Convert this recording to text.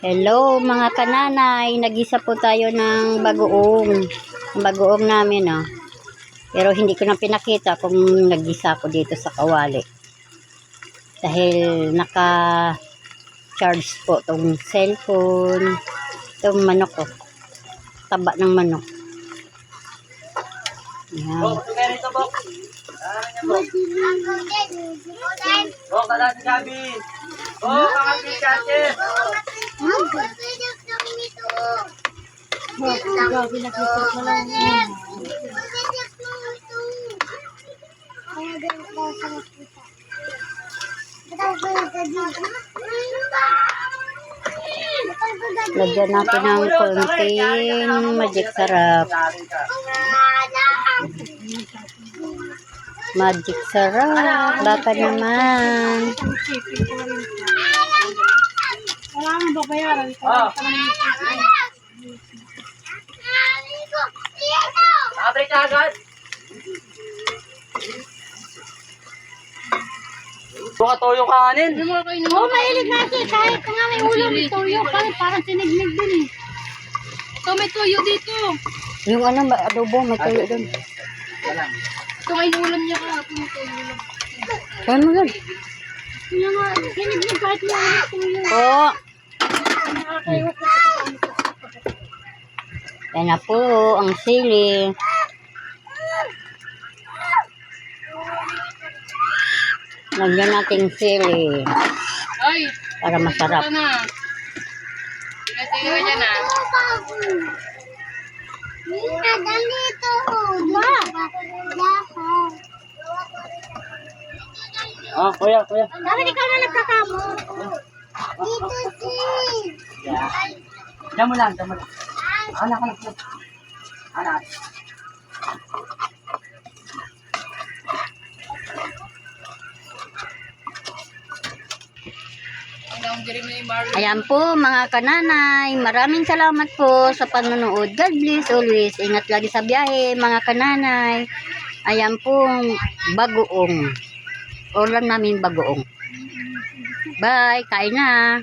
Hello mga kananay, nagisa po tayo ng bagoong. Ang bagoong namin ah. Pero hindi ko na pinakita kung nagisa ko dito sa kawali. Dahil naka charge po tong cellphone. Itong manok ko. Taba ng manok. Yan. Bok, ito kaya rito, Bok. Ah, niya, Bok. Bok, kala si Gabi. Si Chache. Lagyan natin ng konting magic sarap. Magic sarap. Baka naman. Wala nang babayaran. Oh, nakabreak ka agad. Buka toyo kanin. Oo, mahilig na siya. Kahit nga may ulam, may tuyo. Kahit parang sinignig din eh. Ito, may tuyo dito. Yung ano, may adobo, may tuyo doon. Ito, may ulam niya ka. Ito, may tuyo lang. Ano mo yun? Kaya nga, sinignig kahit may ulam, tuyo. Po. Yan na po, ang sili. Lagyan natin sili Ay, para masarap. ito na. Tingnan ka dyan ah. Ganito. Ma. Ah, kuya, kuya. Dapat ikaw na nagkakamo. Diyan mo lang, diyan mo lang. Anak, anak, anak. Ayan po mga kananay, maraming salamat po sa panonood. God bless always. Ingat lagi sa biyahe mga kananay. Ayan po bagoong. Ulam namin bagoong. Bye, kain na.